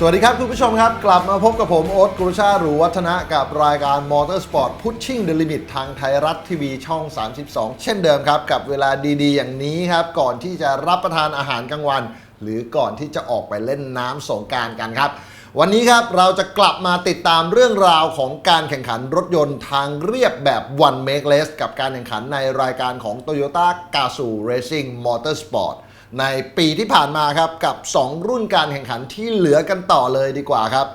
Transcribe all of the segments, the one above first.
สวัสดีครับ คุณผู้ชมครับ กลับมาพบกับผม โอ๊ตกรุชาหรูวัฒนะกับรายการ Motorsport Pushing the Limit ทางไทยรัฐทีวีช่อง 32 เช่นเดิมครับ กับเวลาดีๆ อย่างนี้ครับ ก่อนที่จะรับประทานอาหารกลางวัน หรือก่อนที่จะออกไปเล่นน้ำสงการกันครับ วันนี้ครับเราจะกลับมาติดตามเรื่องราวของการแข่งขันรถยนต์ทางเรียบแบบ One Make Less กับการแข่งขันในรายการของ Toyota Gazoo Racing Motorsport ในปีที่ผ่านมาครับกับ 2 รุ่นการแข่งขันที่เหลือกันต่อเลยดีกว่าครับ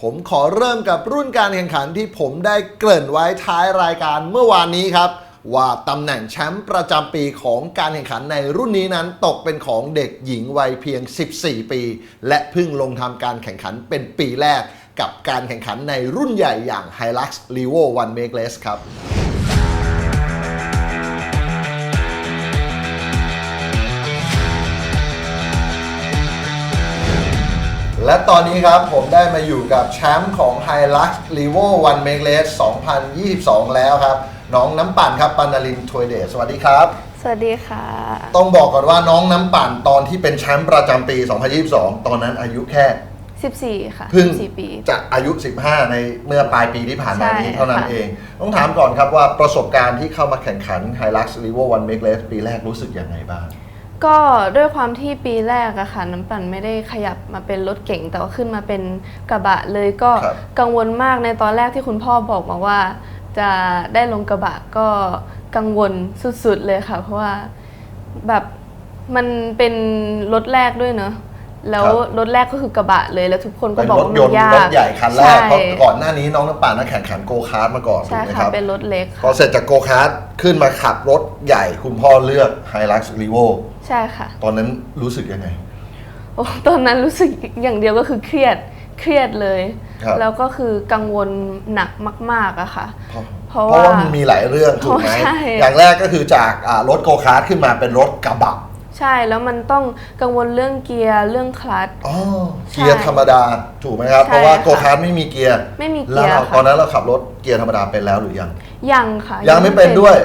ผมขอเริ่มกับรุ่นการแข่งขันที่ผมได้เกริ่นไว้ท้ายรายการเมื่อวานนี้ครับว่าตำแหน่งแชมป์ประจำปีของการแข่งขันในรุ่นนี้นั้นตกเป็นของเด็กหญิงวัยเพียง 14 ปี และเพิ่งลงทำการแข่งขันเป็นปีแรก กับการแข่งขันในรุ่นใหญ่อย่าง Hilux Levo One Make Less ครับ และตอนนี้ครับผมได้มาอยู่กับแชมป์ของ Hilux Levo One Make Race 2022 แล้วครับ น้องน้ำปั่นครับปานาลินทวยเดชสวัสดีครับ สวัสดีค่ะ ต้องบอกก่อนว่าน้องน้ำปั่นตอนที่เป็นแชมป์ประจำปี 2022 ตอนนั้นอายุแค่ 14 ค่ะเพิ่ง14ปี จะอายุ 15 ในเมื่อปลายปีที่ผ่านมานี้ใช่เท่านั้นค่ะ เอง ต้องถามก่อนครับว่าประสบการณ์ที่เข้ามาแข่งขัน Hilux Levo One Make Race ปีแรกรู้สึกยังไงบ้าง ก็ด้วยความที่ปีแรกอะค่ะน้ำปั่นไม่ได้ขยับมาเป็นรถเก่งแต่ว่าขึ้นมาเป็นกระบะเลยก็ครับ กังวลมากในตอนแรกที่คุณพ่อบอกมาว่า จะได้ลงกระบะก็กังวลสุดๆเลยค่ะ เพราะว่าแบบมันเป็นรถแรกด้วยเนอะ แล้วครับรถแรกก็คือกระบะเลยแล้วทุกคนก็เป็นบอกรถว่ายมันนต์ยารกถใหญ่คันแรกใช่ เพราะก่อนหน้านี้น้องน้ำปั่นน่ะแข่งขันโกคาร์ทมาก่อนถูใช่กไหมคค่ะรับ เป็นรถเล็กพอเสร็จจากโกคาร์ทขึ้นมาขับรถใหญ่คุณพ่อเลือก Hilux Levo ใช่ค่ะตอนนั้นรู้สึกยังไง โอ้ตอนนั้นรู้สึกอย่างเดียวก็คือเครียดเครียดเลย ครับ แล้วก็คือกังวลหนักมากๆอะค่ะ เพราะเพราะเพราะว่าว่ามันมีหลายเรื่องถูกไหมใช่อย่างแรกก็คือจากอ่ารถโกคาร์ทขึ้นมาเป็นรถกระบะ ใช่แล้วมันต้องกังวลเรื่องเกียร์เรื่องคลัตช์ อ๋อใช่เกียร์ธรรมดาถูกไหมครับ ใช่เพราะว่าค่ะโกคาร์ทไม่มีเกียร์ไม่มีเกีแล้วยร์เราค่ะ ตอนนั้นเราขับรถเกียร์ธรรมดาเป็นแล้วหรือยัง ยังค่ะยังไม่เป็นด้วย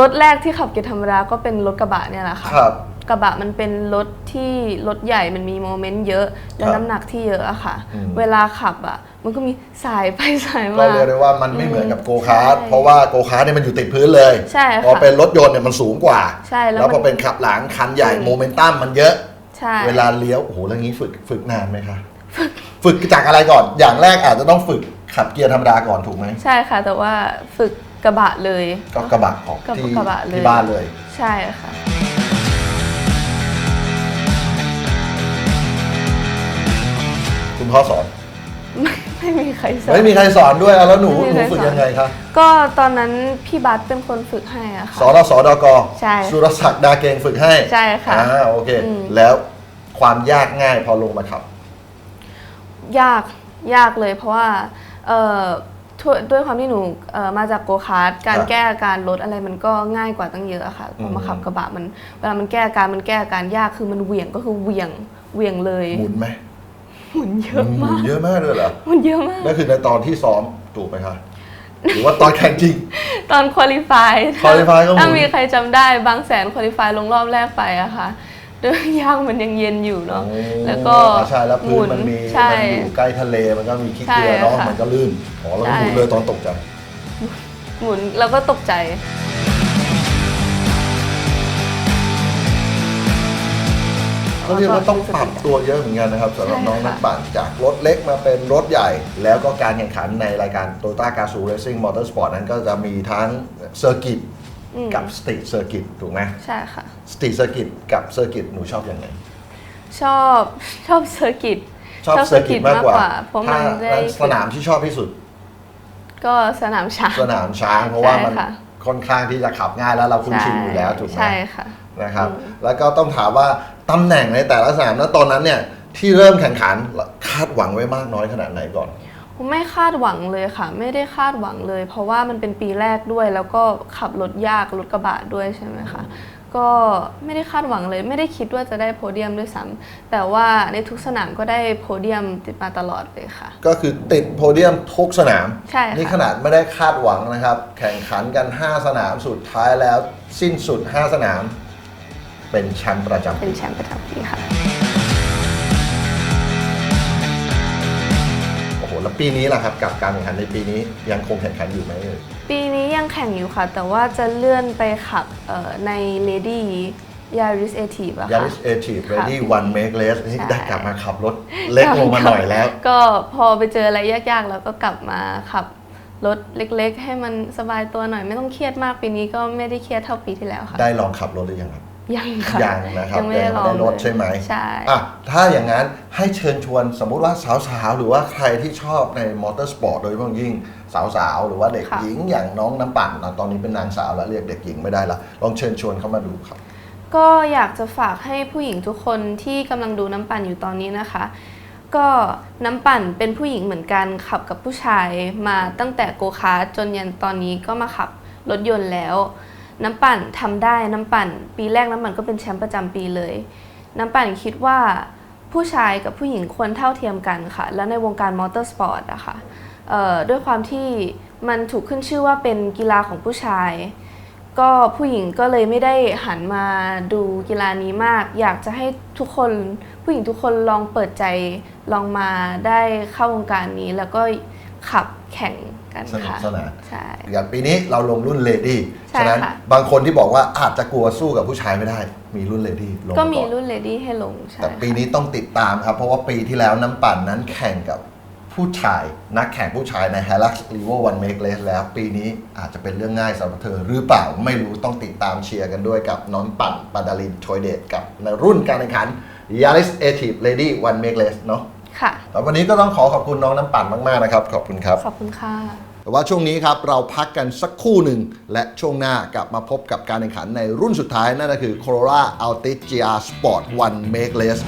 รถแรกที่ขับเกียร์ธรรมดาก็เป็นรถกระบะเนี่ยแหละค่ะ ครับ กระบะมันเป็นรถที่รถใหญ่มันมีโมเมนต์เยอะ และครับน้ำหนักที่เยอะอะค่ะ อืม เวลาขับอะมันก็มีสายไปสายก็มา เรียกได้ว่ามันไม่เหมือนกับโกคาร์ทใช่เพราะว่าโกคาร์ทเนี่ยมันอยู่ติดพื้นเลย ใช่ค่ะพอเป็นรถยนต์เนี่ยมันสูงกว่า ใช่แล้วแล้วพอมันเป็นขับหลังคันใหญ่อืมโมเมนตัมมันเยอะ ใช่ เวลาเลี้ยวโอ้โหแล้วงี้ฝึกฝึกนานไหมคะฝึกจากอะไรก่อน อย่างแรกอาจจะต้องฝึกขับเกียร์ธรรมดาก่อนถูกไหมใช่ค่ะ แต่ว่าฝึกกระบะเลย ก็กระบะของกระบะที่กระบะเลย ที่บ้านเลย ใช่ค่ะ คุณพ่อสอน ไม่ไม่มีใครสอน ไม่มีใครสอนด้วยเอาแล้วหนูไม่มีหนูใครฝึกสอนยังไงคะก็ตอนนั้นพี่บัสเป็นคนฝึกให้อะสค่ะ รสดกใช่สุรศักดิ์ดาเกงฝึกให้ใช่ค่ะอ่าโอเค อืม แล้วความยากง่ายพอลงมาขับ ยากยากเลยเพราะว่าเอ่อทั่วด้วยความที่หนูเอ่อมาจากโกคาร์ดการครับแก้อาการรถอะไรมันก็ง่ายกว่าตั้งเยอะอะค่ะพอมาอืม ขับกระบะมันเวลามันแก้อาการมันแก้อาการยากคือมันเหวี่ยงก็คือเหวี่ยงเหวี่ยงเลย หมุนไหม หมุนเยอะหมุมานกเยอะมากเลยเหรอหมุนเยอะมาก นั่นคือในตอนที่ซ้อมถูกไหมคะ หรือว่าตอนแข่งจริง ตอนคุริฟาย qualify ก็หมุน ถ้ามีใครจำได้บางแสนคุริฟายลงรอบแรกไปอะค่ะด้วยยางมันยังเย็นอยู่เนาะ โอ้แล้วก็อ่าใช่แล้วพื้นมันมีใช่ มันอยู่ใกล้ทะเลมันก็มีขี้เกลือใช่เนาะค่ะมันก็ลื่นอ๋อแล้วก็ใช่หมุนเลยตอนตกใจ หมุนแล้วก็ตกใจ เก็เรียกว่าต้องปรับตัวเยอะเหมือนกันนะครับสำหรับน้องนักปั่นจากรถเล็กมาเป็นรถใหญ่ แล้วก็การแข่งขันในรายการ Toyota g a z o o Racing Motorsport นั้นก็จะมีทั้งเซอร์กิตอืมกับสตรีทเซอร์กิตถูกไหมใช่ค่ะสตรีทเซอร์กิตกับเซอร์กิตหนูชอบยังไงชอบชอบเซอร์กิตชอบเซอร์กิตมากกว่าเพราะถ้ามันได้สนามที่ชอบที่สุด ก็สนามช้างสนามช้างเพราะว่ามันใช่ค่ะค่อนข้างที่จะขับง่ายแล้วเราคุ้นชินอยู่แล้วถูกไหมใช่ค่ะนะครับอืมแล้วก็ต้องถามว่า ตำแหน่งในแต่ละสนามณตอนนั้นเนี่ยที่เริ่มแข่งขันคาดหวังไว้มากน้อยขนาดไหนก่อนผมไม่คาดหวังเลยค่ะ ไม่ได้คาดหวังเลย เพราะว่ามันเป็นปีแรกด้วย แล้วก็ขับรถยากรถกระบะด้วยใช่ไหมคะก็ไม่ได้คาดหวังเลย ไม่ได้คิดว่าจะได้โพเดียมด้วยซ้ำแต่ว่าในทุกสนามก็ได้โพเดียมติดมาตลอดเลยค่ะ ก็คือติดโพเดียมทุกสนามใช่ค่ะนี่ขนาดไม่ได้คาดหวังนะครับ แข่งขันกัน 5 สนามสุดท้ายแล้วสิ้นสุด 5 สนาม เป็นแชมป์ประจำเป็นแชมป์ประจำปีค่ะ โอ้โห แล้วปีนี้ล่ะครับ กับการแข่งขันในปีนี้ยังคงแข่งขันอยู่ไหมเอ่ยปีนี้ยังแข่งอยู่ค่ะ แต่ว่าจะเลื่อนไปขับเอ่อใน Lady Yaris a t i v อะยาค่ะ ริสเอทีฟเรค่ะดี้วันเมกเลสนี่ใช่ได้กลับมาขับรถเล็กลงมาหน่อยแล้ว ก็พอไปเจออะไรยากๆ แล้วก็กลับมาขับรถเล็กๆ ให้มันสบายตัวหน่อยไม่ต้องเครียดมากปีนี้ก็ไม่ได้เครียดเท่าปีที่แล้วค่ะ ได้ลองขับรถหรือยังครับ ยังค่ะยังนะครับยังไม่ได้ลองรถเลยใช่ไหมใช่อะถ้าอย่างนั้นให้เชิญชวนสมมุติว่าสาวๆ หรือว่าใครที่ชอบในมอเตอร์สปอร์ตโดยเฉพาะยิ่งสาวๆ หรือว่าเด็กหญิงอย่างน้องน้ำปั่นอะตอนนี้เป็นนางสาวแล้วเรียกเด็กหญิงไม่ได้ละลองเชิญชวนเข้ามาดูครับ ก็อยากจะฝากให้ผู้หญิงทุกคนที่กำลังดูน้ำปั่นอยู่ตอนนี้นะคะ ก็น้ำปั่นเป็นผู้หญิงเหมือนกันขับกับผู้ชายมาตั้งแต่โกคาร์ทจนยันตอนนี้ก็มาขับรถยนต์แล้ว น้ำปั่นทำได้น้ำปั่น ปีแรกน้ำปั่นก็เป็นแชมป์ประจำปีเลย น้ำปั่นคิดว่าผู้ชายกับผู้หญิงควรเท่าเทียมกันค่ะ และในวงการมอเตอร์สปอร์ตอะค่ะเอ่อด้วยความที่มันถูกขึ้นชื่อว่าเป็นกีฬาของผู้ชาย ก็ผู้หญิงก็เลยไม่ได้หันมาดูกีฬานี้มาก อยากจะให้ทุกคนผู้หญิงทุกคนลองเปิดใจลองมาได้เข้าวงการนี้ แล้วก็ขับแข่ง กันสนุกค่ะสนานใช่ อย่างปีนี้เราลงรุ่นเลดี้ใช่ฉะนั้นค่ะ บางคนที่บอกว่าอาจจะกลัวสู้กับผู้ชายไม่ได้ มีรุ่นเลดี้ลงก็มามีก่อนรุ่นเลดี้ให้ลงใช่แต่ปีนี้ต้องติดตามครับ เพราะว่าปีที่แล้วน้ำปั่นนั้นแข่งกับผู้ชาย นักแข่งผู้ชายใน h i l u x r e v o One Make Race แล้วปีนี้อาจจะเป็นเรื่องง่ายสำหรับเธอ หรือเปล่าไม่รู้ต้องติดตามเชียร์กันด้วยกับน้องปั่นปาดาลินโชยเดตกับในรุ่นการแข่งขัน Yaris a t i v e Lady One Make Race เนาะ ค่ะแล้ววันนี้ก็ต้องขอขอบคุณน้องน้ำปั่นมากๆนะครับ ขอบคุณครับ ขอบคุณค่ะ แต่ว่าช่วงนี้ครับเราพักกันสักครู่หนึ่ง และช่วงหน้ากลับมาพบกับการแข่งขันในรุ่นสุดท้ายนั่นก็คือ Corolla Altis GR Sport One Make Race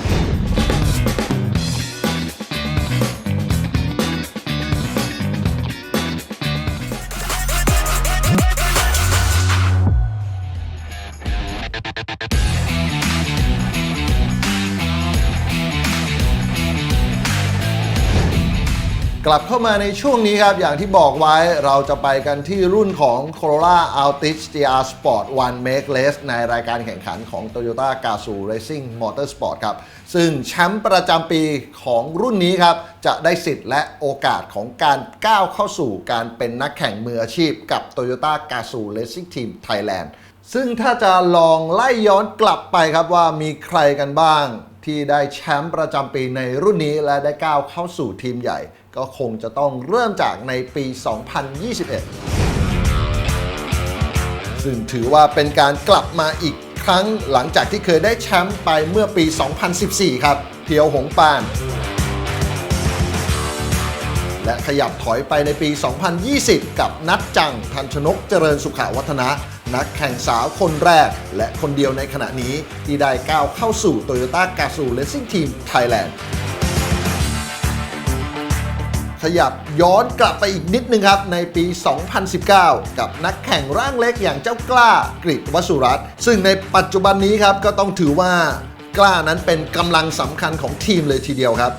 ลับเข้ามาในช่วงนี้ครับ อย่างที่บอกไว้เราจะไปกันที่รุ่นของ Corolla Altis GR Sport One Make Race ในรายการแข่งขันของ Toyota Gazoo Racing Motorsport ครับ ซึ่งแชมป์ประจำปีของรุ่นนี้ครับ จะได้สิทธิ์และโอกาสของการก้าวเข้าสู่การเป็นนักแข่งมืออาชีพกับ Toyota Gazoo Racing Team Thailand ซึ่งถ้าจะลองไล่ย้อนกลับไปครับว่ามีใครกันบ้างที่ได้แชมป์ประจำปีในรุ่นนี้และได้ก้าวเข้าสู่ทีมใหญ่ ก็คงจะต้องเริ่มจากในปี 2021 ซึ่งถือว่าเป็นการกลับมาอีกครั้งหลังจากที่เคยได้แชมป์ไปเมื่อปี 2014 ครับ เพียวหงปาน และขยับถอยไปในปี 2020 กับนัดจัง ทันชนกเจริญสุขาวัฒนะ นักแข่งสาวคนแรก และคนเดียวในขณะนี้ที่ได้ก้าวเข้าสู่ Toyota g a z o o Racing Team Thailand ขยับย้อนกลับไปอีกนิดนึงครับในปี 2019 กับนักแข่งร่างเล็กอย่างเจ้ากล้ากริตวสุรัตน์ซึ่งในปัจจุบันนี้ครับก็ต้องถือว่ากล้านั้นเป็นกำลังสำคัญของทีมเลยทีเดียวครับ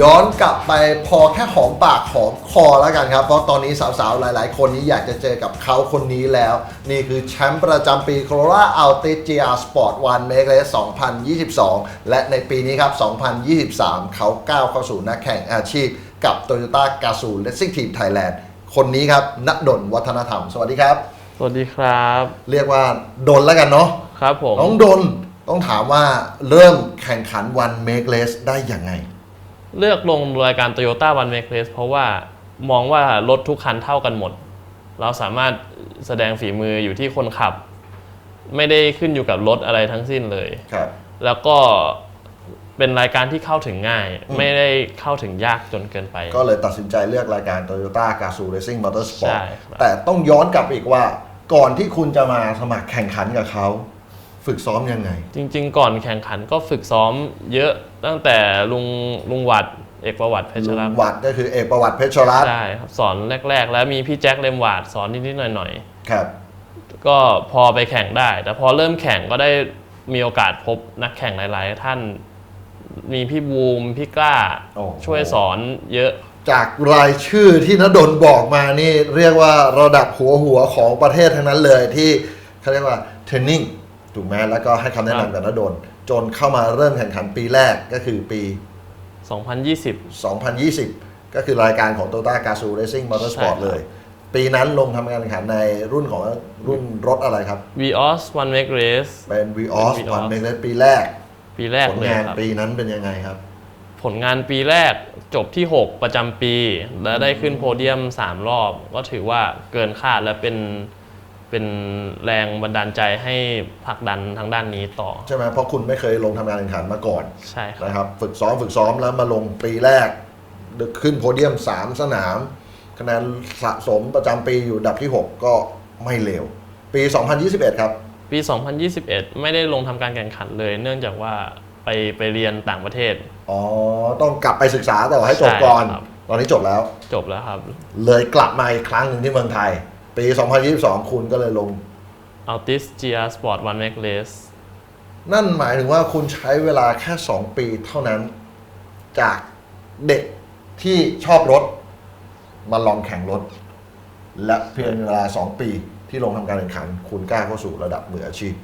ย้อนกลับไปพอแค่หอมปากหอมคอแล้วกันครับ เพราะตอนนี้สาวๆ หลายๆ คนนี้อยากจะเจอกับเขาคนนี้แล้ว นี่คือแชมป์ประจำปี Corolla Altis GR Sport One Make Race 2022 และในปีนี้ครับ 2023 เขาก้าวเข้าสู่นักแข่งอาชีพ กับ Toyota Gazoo Racing Team Thailand คนนี้ครับณดลวัฒนธรรม สวัสดีครับ สวัสดีครับ เรียกว่าดนแล้วกันเนาะครับผมน้องดนต้องถามว่าเริ่มแข่งขันวันเมกเลสได้ยังไง เลือกลงรายการ Toyota One Make Race เพราะว่ามองว่ารถทุกคันเท่ากันหมด เราสามารถแสดงฝีมืออยู่ที่คนขับ ไม่ได้ขึ้นอยู่กับรถอะไรทั้งสิ้นเลย ครับ แล้วก็เป็นรายการที่เข้าถึงง่าย อืม ไม่ได้เข้าถึงยากจนเกินไป ก็เลยตัดสินใจเลือกรายการ Toyota g a z o o Racing Motorsport ใช่ครับ แต่ต้องย้อนกลับไปอีกว่า ก่อนที่คุณจะมาสมัครแข่งขันกับเขา ฝึกซ้อมยังไง จริง ๆ ก่อนแข่งขันก็ฝึกซ้อมเยอะ ตั้งแต่ลุงลุงหวัดเอกประวัติเพชรลุรังตน์วัดก็คือเอกประวัติเพชรรัตน์ใช่ครับสอนแรก ๆ แล้วมีพี่แจ็คเลมวาดสอนนิดๆหน่อยๆครับก็พอไปแข่งได้ แต่พอเริ่มแข่งก็ได้มีโอกาสพบนักแข่งหลาย ๆ ท่าน มีพี่บูมพี่กล้าโอ้โห ช่วยสอนเยอะ จากรายชื่อที่นดลบอกมานี่เรียกว่าระดับหัวหัวของประเทศทั้งนั้นเลยที่เขาเรียกว่าเทรนนิ่งถูกไหมแล้วก็ให้คำแนะนำกับนดล จนเข้ามาเริ่มแข่งขันปีแรกก็คือปี 2020 2020 ก็คือรายการของ Toyota g a z o o Racing Motorsport ใช่ครับ เลย ปีนั้นลงทำการแข่งขันในรุ่นของรุ่นรถอะไรครับ Vios One Make Race เป็น Vios เป็นวัน Vios เมกเลปีแรก ปีแรกผลเลยงานครับ ปีนั้นเป็นยังไงครับ ผลงานปีแรกจบที่ 6 ประจำปี และได้ขึ้นโพเดียม 3 รอบ ก็ถือว่าเกินคาดและเป็น เป็นแรงบันดาลใจให้ผลักดันทางด้านนี้ต่อ ใช่ไหมเพราะคุณไม่เคยลงทำการแข่งขันมาก่อนใช่ครับ นะครับ ฝึกซ้อมฝึกซ้อมแล้วมาลงปีแรก ขึ้นโพเดียม 3 สนาม คะแนนสะสมประจำปีอยู่อันดับที่ 6 ก็ไม่เลวปี 2021 ครับ ปี 2021 ไม่ได้ลงทำการแข่งขันเลย เนื่องจากว่าไปไปเรียนต่างประเทศ อ๋อ ต้องกลับไปศึกษาต่อให้จบก่อน ใช่ครับ ตอนนี้จบแล้ว จบแล้วครับ เลยกลับมาอีกครั้งหนึ่งที่เมืองไทย ปี 2022 คุณก็เลยลง Altis GR Sport One Make Race นั่นหมายถึงว่าคุณใช้เวลาแค่ 2 ปีเท่านั้น จากเด็กที่ชอบรถ มาลองแข่งรถ และเพียงเวลา 2 ปีที่ลงทำการแข่งขัน คุณกล้าเข้าสู่ระดับมืออาชีพ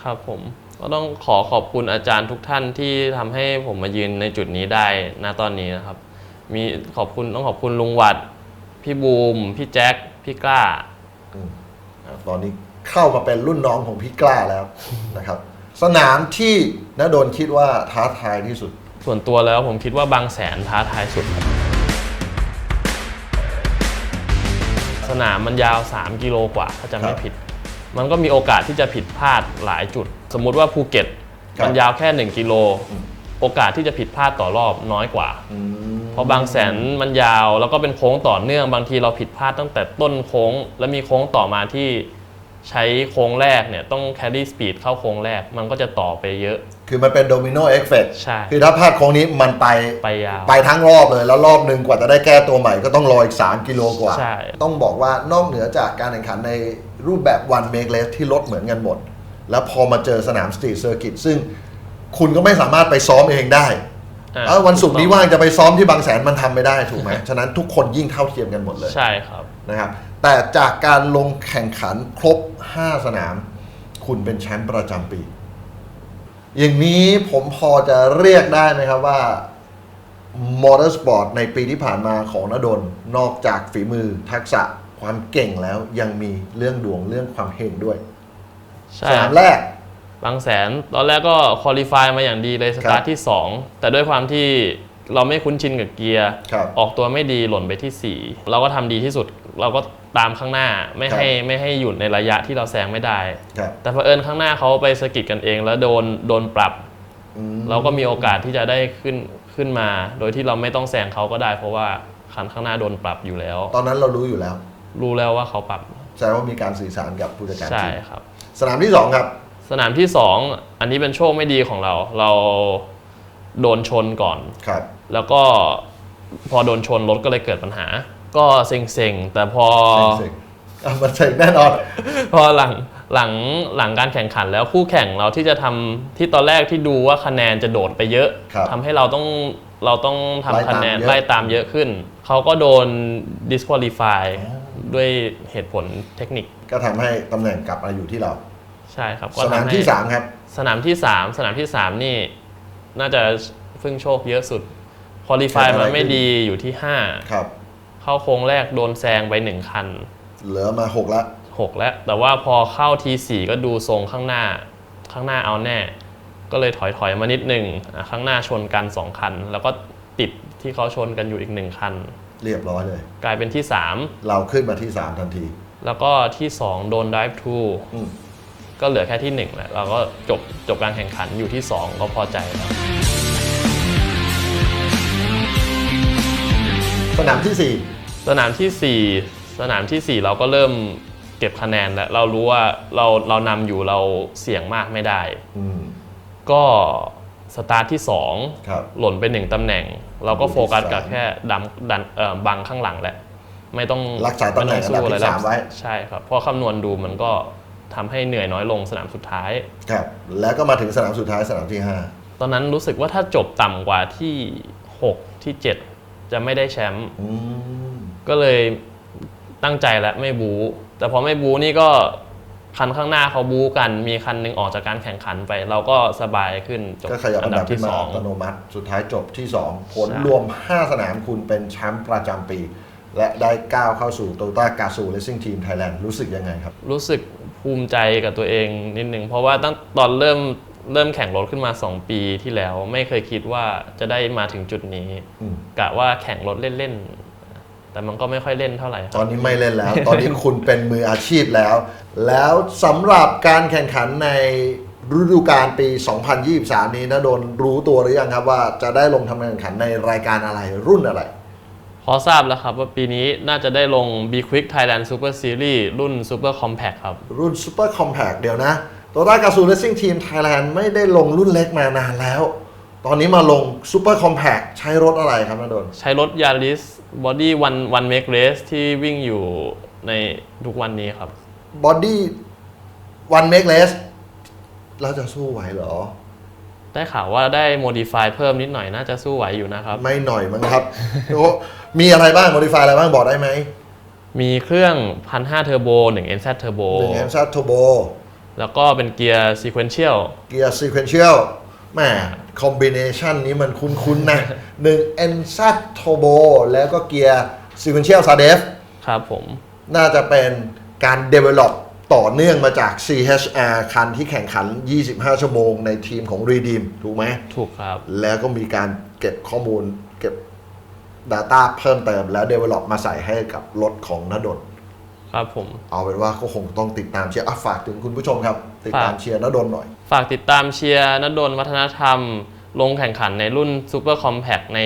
ครับผมก็ต้องขอขอบคุณอาจารย์ทุกท่านที่ทำให้ผมมายืนในจุดนี้ได้ณตอนนี้นะครับ มีขอบคุณต้องขอบคุณลุงหวัด พี่บูม พี่แจ็ค พี่กล้าอะตอนนี้เข้ามาเป็นรุ่นน้องของพี่กล้าแล้ว นะครับ สนามที่นโดนคิดว่าท้าทายที่สุด ส่วนตัวแล้วผมคิดว่าบางแสนท้าทายสุดครับสนามมันยาว 3 กิโลกว่าถ้าจะไม่ครับผิด มันก็มีโอกาสที่จะผิดพลาดหลายจุด สมมุติว่าภูเก็ตครับ มันยาวแค่ 1 กิโล โอกาสที่จะผิดพลาดต่อรอบน้อยกว่า อืม เพราะบางแสนมันยาวแล้วก็เป็นโค้งต่อเนื่องบางทีเราผิดพลาดตั้งแต่ต้นโค้ง แล้วมีโค้งต่อมาที่ใช้โค้งแรกเนี่ยต้อง carry speed เข้าโค้งแรก มันก็จะต่อไปเยอะ คือมันเป็นโดมิโนเอฟเฟกใช่ คือถ้าพลาดโค้งนี้มันไปไปยาว ไปทั้งรอบเลย แล้วรอบหนึ่งกว่าจะได้แก้ตัวใหม่ก็ต้องรออีก 3 กิโลกว่า ใช่ ต้องบอกว่านอกเหนือจากการแข่งขันในรูปแบบวันเมกเลสที่รถเหมือนกันหมด แล้วพอมาเจอสนามสตรีทเซอร์กิตซึ่งคุณก็ไม่สามารถไปซ้อมเองได้ อะเอ้าวันศุกร์นี้ว่างจะไปซ้อมที่บางแสนมันทำไม่ได้ถูกไหมฉะนั้นทุกคนยิ่งเท่าเทียมกันหมดเลย ใช่ครับนะครับ แต่จากการลงแข่งขันครบ 5 สนาม คุณเป็นแชมป์ประจำปี อย่างนี้ผมพอจะเรียกได้ไหมครับว่ามอเตอร์สปอร์ตในปีที่ผ่านมาของนดลนอกจากฝีมือทักษะความเก่งแล้วยังมีเรื่องดวงเรื่องความเฮงด้วยใช่สนามแรก บางแสนตอนแรกก็คุริฟายมาอย่างดีเลยสตาร์ทที่ 2 แต่ด้วยความที่เราไม่คุ้นชินกับเกียร์ ครับออกตัวไม่ดีหล่นไปที่ 4 เราก็ทำดีที่สุด เราก็ตามข้างหน้าไม่ให้ไม่ให้หยุดในระยะที่เราแซงไม่ได้ ครับแต่เผอิญข้างหน้าเขาไปสะกิดกันเอง แล้วโดนโดนปรับ อืมเราก็มีโอกาสที่จะได้ขึ้นขึ้นมา โดยที่เราไม่ต้องแซงเขาก็ได้ เพราะว่าคันข้างหน้าโดนปรับอยู่แล้ว ตอนนั้นเรารู้อยู่แล้ว รู้แล้วว่าเขาปรับแสดงว่ามีการสื่อสารกับผู้จัดการใช่ทีมครับ สนามที่2ครับ สนามที่ 2 อันนี้เป็นโชคไม่ดีของเรา เราโดนชนก่อน ครับ แล้วก็พอโดนชนรถก็เลยเกิดปัญหา ก็เซ็งๆ แต่พอ เซ็งๆอะมันเซ็งแน่นอน พอหลังหลังหลังการแข่งขันแล้วคู่แข่งเราที่จะทำที่ตอนแรกที่ดูว่าคะแนนจะโดดไปเยอะครับทำให้เราต้องเราต้องไล่ทำตามคะแนนเยอะ ไล่ตามเยอะขึ้น เขาก็โดน disqualify ด้วยเหตุผลเทคนิค ก็ทำให้ตำแหน่งกลับมาอยู่ที่เรา ใช่ครับก็สนามทำให้ที่3ครับ สนามที่3สนามที่3นี่ น่าจะพึ่งโชคเยอะสุดคุริฟายเกิดอะไรมาไม่ขึ้น ดีอยู่ที่ครับ5เข้าโค้งแรกโดนแซงไปหนึ่งคันเหลือมา6ละ6แล้ว แต่ว่าพอเข้าทีสี่ก็ดูทรงข้างหน้า ข้างหน้าเอาแน่ ก็เลยถอยถอยมานิดหนึ่งอะข้างหน้าชนกัน2คัน แล้วก็ติดที่เขาชนกันอยู่อีกหนึ่งคัน เรียบร้อยเลย กลายเป็นที่เราขึ้นมาที่3ทันที3แล้วก็ที่2โดน drive to อืม ก็เหลือแค่ที่1แหละเราก็จบจบการแข่งขันอยู่ที่ 2 ก็พอใจแล้วสนามที่สนามทีสี่ 4 สนามทีสี่ 4 เราก็เริ่มเก็บคะแนนแล้วเรารู้ว่าเราเรานำอยู่เราเสี่ยงมากไม่ได้4อืมก็สตาร์ทที่ครับ2หล่นไปหนึ่งตำแหน่ง เราก็อยู่ที่โฟกัสกับสามแค่ดันดันเอ่อบังข้างหลังแหละ ไม่ต้องรักษาตำแหน่งไม่ต้องสู้อันดับที่อะไรสามไว้ใช่ครับเพราะคำนวณดูมันก็ ทำให้เหนื่อยน้อยลงสนามสุดท้าย ครับแล้วก็มาถึงสนามสุดท้ายสนามที่ ตอนนั้นรู้สึกว่าถ้าจบต่ำกว่าที่ 6 ที่ 7 จะไม่ได้แชมป์5 อืม ก็เลยตั้งใจแล้วไม่บูแต่พอไม่บูนี่ก็คันข้างหน้าเขาบูกัน มีคันหนึงออกจากการแข่งขันไป เราก็สบายขึ้นจบก็ขยับอันดับที่ขึ้นมาสองอัตโนมัติ สุดท้ายจบที่ 2 ผลใช่ รวม 5 สนามคุณเป็นแชมป์ประจำปี และได้ก้าวเข้าสู่โตโยต้ากาซูเลสซิ่งทีมไทยแลนด์รู้สึกยังไงครับ รู้สึก ภูมิใจกับตัวเองนิดนึงเพราะว่าตั้งตอนเริ่มเริ่มแข่งรถขึ้นมา 2 ปีที่แล้ว ไม่เคยคิดว่าจะได้มาถึงจุดนี้ อืม กะว่าแข่งรถเล่นๆ แต่มันก็ไม่ค่อยเล่นเท่าไหร่คตรัอบ นนี้ไม่เล่นแล้ว ตอนนี้คุณเป็นมืออาชีพแล้ว แล้วสำหรับการแข่งขันในฤดูกาลปี 2023 นี้นะโดนรู้ตัวหรือยังครับว่าจะได้ลงทำการแข่งขันในรายการอะไรรุ่นอะไร พอทราบแล้วครับว่าปีนี้น่าจะได้ลง B Quick Thailand Super Series รุ่น Super Compact ครับ รุ่น Super Compact เดี๋ยวนะโตต้ากาซูเลสซิ่งทีมไทยแลนด์ไม่ได้ลงรุ่นเล็กมานานแล้ว ตอนนี้มาลง Super Compact ใช้รถอะไรครับนาโดนใช้รถ Yaris Body One One Make Race ที่วิ่งอยู่ในทุกวันนี้ครับบอดี้วันเมกเลสเราจะสู้ไหวเหรอ ได้ข่าวว่าได้ modify เพิ่มนิดหน่อยน่าจะสู้ไหวอยู่นะครับ ไม่หน่อยมั้งครับโอ้ มีอะไรบ้างโมดิฟายอะไรบ้างบอกได้ไหมมีเครื่อง 1,500 Turbo 1 NZ Turbo หนึ่งแอมซัตโทโบแล้วก็เป็นเกียร์ Sequential เกียร์ซีเควนเชียลแหมคอมบิเนชันนี้มันคุ้นๆนะหนึ่งเอ็นซัตโทโบแล้วก็เกียร์ซีเควนเชียลซาเดฟครับผม น่าจะเป็นการ develop ต่อเนื่องมาจาก CHR คันที่แข่งขัน 25 ชั่วโมงในทีมของ Redeem ถูกไหมถูกครับ แล้วก็มีการเก็บข้อมูลเก็บ Data เพิ่มเติมแล้ว develop มาใส่ให้กับรถของนดลครับผม เอาเป็นว่าก็คงต้องติดตามเชียร์อะฝากถึงคุณผู้ชมครับ ติดตามฝากเชียร์นดลหน่อย ฝากติดตามเชียร์นดลวัฒนธรรม ลงแข่งขันในรุ่น Super Compact ใน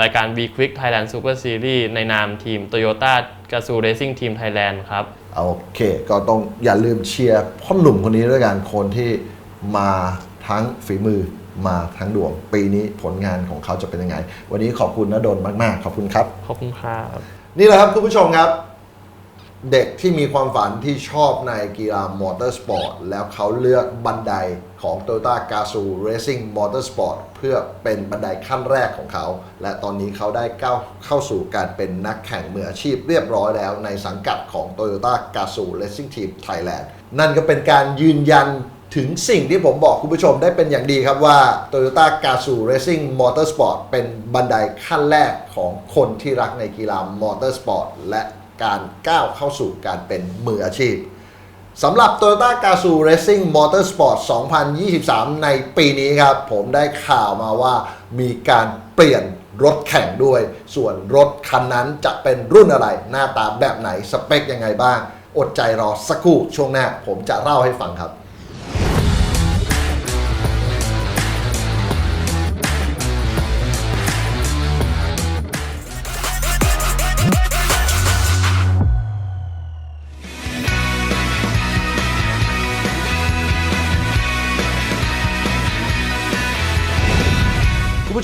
รายการ B Quick Thailand Super Series ในนามทีม Toyota g a z o Racing Team Thailand ครับโอเค ก็ต้องอย่าลืมเชียร์พ่อหนุ่มคนนี้ด้วยกันคนที่มาทั้งฝีมือ มาทั้งดวง ปีนี้ผลงานของเขาจะเป็นยังไง วันนี้ขอบคุณนดลมากๆ ขอบคุณครับ ขอบคุณครับ นี่แหละครับคุณผู้ชมครับ เด็กที่มีความฝันที่ชอบในกีฬามอเตอร์สปอร์ตแล้วเขาเลือกบันไดของ Toyota g a z o Racing Motorsport เพื่อเป็นบันไดขั้นแรกของเขา และตอนนี้เขาได้ก้าวเข้าสู่การเป็นนักแข่งมืออาชีพรียบร้อยแล้วในสังกัดของ Toyota g a z o Racing Team Thailand นั่นก็เป็นการยืนยัน ถึงสิ่งที่ผมบอกคุณผู้ชมได้เป็นอย่างดีครับว่า Toyota g a z o Racing Motorsport เป็นบันไดขั้นแรกของคนที่รักในกีฬามอเตอร์สปอร์ตและการก้าวเข้าสู่การเป็นมืออาชีพสำหรับ Toyota g a z o Racing Motorsport 2023 ในปีนี้ครับ ผมได้ข่าวมาว่ามีการเปลี่ยนรถแข่งด้วย ส่วนรถคันนั้นจะเป็นรุ่นอะไร หน้าตาแบบไหน สเปคยังไงบ้าง อดใจรอสักครู่ช่วงหน้าผมจะเล่าให้ฟังครับ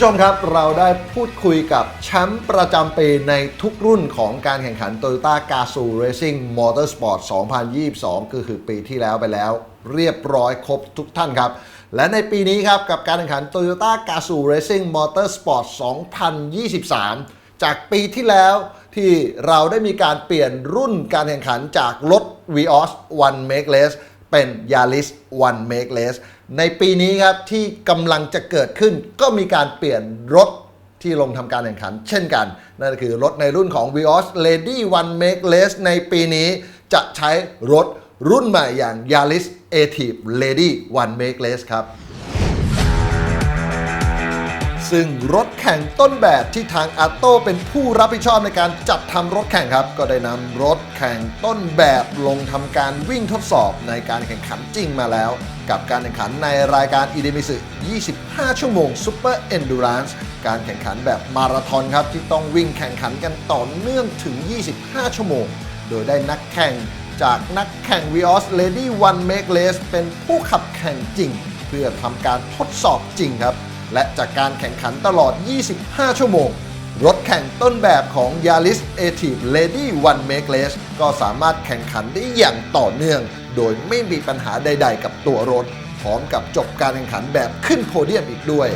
ผู้ชมครับเราได้พูดคุยกับแชมป์ประจำปีในทุกรุ่นของการแข่งขัน Toyota g a z o Racing Motorsport 2022 ก็คือปีที่แล้วไปแล้ว เรียบร้อยครบทุกท่านครับ และในปีนี้ครับกับการแข่งขัน Toyota g a z o Racing Motorsport 2023 จากปีที่แล้วที่เราได้มีการเปลี่ยนรุ่นการแข่งขันจากรถ Vios One Make Less เป็น Yaris One Make Less ในปีนี้ครับที่กำลังจะเกิดขึ้นก็มีการเปลี่ยนรถที่ลงทำการแข่งขัน เช่นกัน นั่นคือรถในรุ่นของ Vios Lady One Make Less ในปีนี้จะใช้รถรุ่นใหม่อย่าง Yaris a t i v Lady One Make Less ครับ ซึ่งรถแข่งต้นแบบที่ทางอาโต้เป็นผู้รับผิดชอบในการจัดทำรถแข่งครับ ก็ได้นำรถแข่งต้นแบบลงทำการวิ่งทดสอบในการแข่งขันจริงมาแล้ว กับการแข่งขันในรายการ i d e m i s 25 ชั่วโมง Super Endurance การแข่งขันแบบมาราธอนครับ ที่ต้องวิ่งแข่งขันกันต่อเนื่องถึง 25 ชั่วโมง โดยได้นักแข่งจากนักแข่ง Vios Lady One Make Race เป็นผู้ขับแข่งจริง เพื่อทำการทดสอบจริงครับ และจากการแข่งขันตลอด 25 ชั่วโมง รถแข่งต้นแบบของ Yaris a t i v Lady One Make Race ก็สามารถแข่งขันได้อย่างต่อเนื่อง โดยไม่มีปัญหาใด ๆ กับตัวรถ พร้อมกับจบการแข่งขันแบบขึ้นโพเดียมอีกด้วย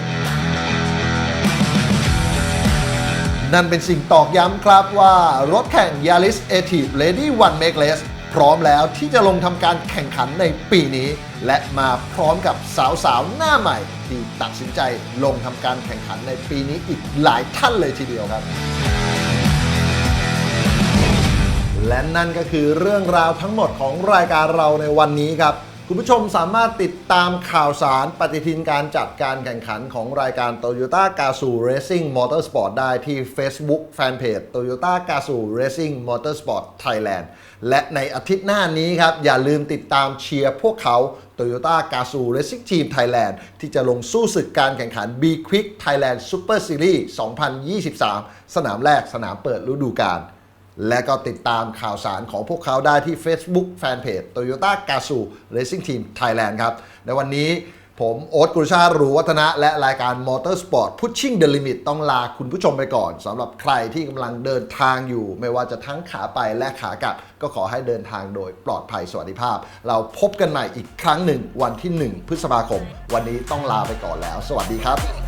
นั่นเป็นสิ่งตอกย้ำครับว่ารถแข่ง Yaris a t i v Lady One Make Race พร้อมแล้วที่จะลงทำการแข่งขันในปีนี้ และมาพร้อมกับสาวๆ หน้าใหม่ ที่ตัดสินใจลงทำการแข่งขันในปีนี้อีกหลายท่านเลยทีเดียวครับ และนั่นก็คือเรื่องราวทั้งหมดของรายการเราในวันนี้ครับ คุณผู้ชมสามารถติดตามข่าวสารปฏิทินการจัดการแข่งขันของรายการ Toyota g a z o Racing Motorsport ได้ที่ Facebook Fanpage Toyota g a z o Racing Motorsport Thailand และในอาทิตย์หน้านี้ครับ อย่าลืมติดตามเชียร์พวกเขา Toyota g a z o Racing Team Thailand ที่จะลงสู้ศึกการแข่งขัน B Quick Thailand Super Series 2023 สนามแรกสนามเปิดฤดูกาล และก็ติดตามข่าวสารของพวกเขาได้ที่ Facebook Fanpage Toyota g a z o Racing Team Thailand ครับ ในวันนี้ผมโอ๊ตกรุชาติหรูวัฒนะ และรายการ Motorsport Pushing the Limit ต้องลาคุณผู้ชมไปก่อนสำหรับใครที่กำลังเดินทางอยู่ ไม่ว่าจะทั้งขาไปและขากลับ ก็ขอให้เดินทางโดยปลอดภัยสวัสดิภาพ เราพบกันใหม่อีกครั้งหนึ่งวันที่ 1 พฤษภาคม วันนี้ต้องลาไปก่อนแล้ว สวัสดีครับ